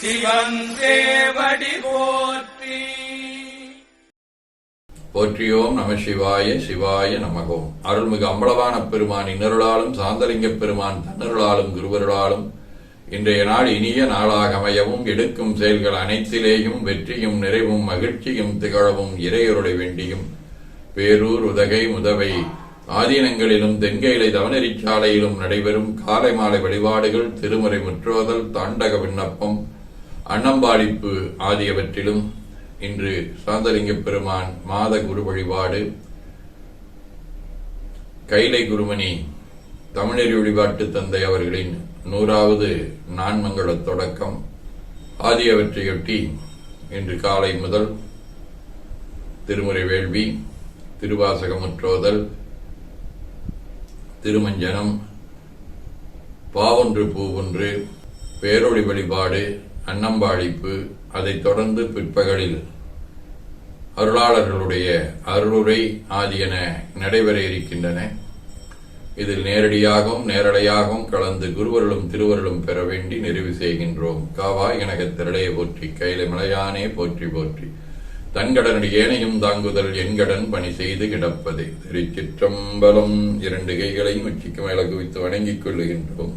சிவன் தேவடி போற்றி. போற்றியோம் நம சிவாய சிவாய நமகோம். அருள்மிகு அம்பளவான பெருமான் இன்னருளாலும் சாந்தலிங்க பெருமான் தன்னருளாலும் குருவருளாலும் இன்றைய நாள் இனிய நாளாக அமையவும் எடுக்கும் செயல்கள் அனைத்திலேயும் வெற்றியும் நிறைவும் மகிழ்ச்சியும் திகழவும் இறையருளை வேண்டியும். பேரூர் உதகை முதவை ஆதீனங்களிலும் தென்கையிலை தவனரிச்சாலையிலும் நடைபெறும் காலை மாலை வழிபாடுகள் திருமுறை முற்றோதல் தாண்டக விண்ணப்பம் அன்னம்பாளிப்பு ஆகியவற்றிலும் இன்று சாந்தலிங்க பெருமான் மாத குரு வழிபாடு கைலை குருமணி தமிழறி வழிபாட்டு தந்தை அவர்களின் நூறாவது நான்மங்கள தொடக்கம் ஆகியவற்றையொட்டி இன்று காலை முதல் திருமுறை வேள்வி திருவாசகமுற்றோதல் திருமஞ்சனம் பாவொன்று பூவொன்று பேரொழி வழிபாடு அன்னம்பாழிப்பு அதைத் தொடர்ந்து பிற்பகலில் அருளாளர்களுடைய அருளுரை ஆகியன நடைபெற இருக்கின்றன. இதில் நேரடியாகவும் நேரடையாகவும் கலந்து குருவருளும் திருவருளும் பெற வேண்டி நிறைவு செய்கின்றோம். காவாய் எனக்கு திரளையை போற்றி கையில மலையானே போற்றி போற்றி. தன்கடனுடைய ஏனையும் தாங்குதல் என்கடன் பணி செய்து கிடப்பதே. திருச்சிற்றம்பலம் இரண்டு கைகளையும் உச்சிக்கு மேல குவித்து வணங்கிக் கொள்ளுகின்றோம்.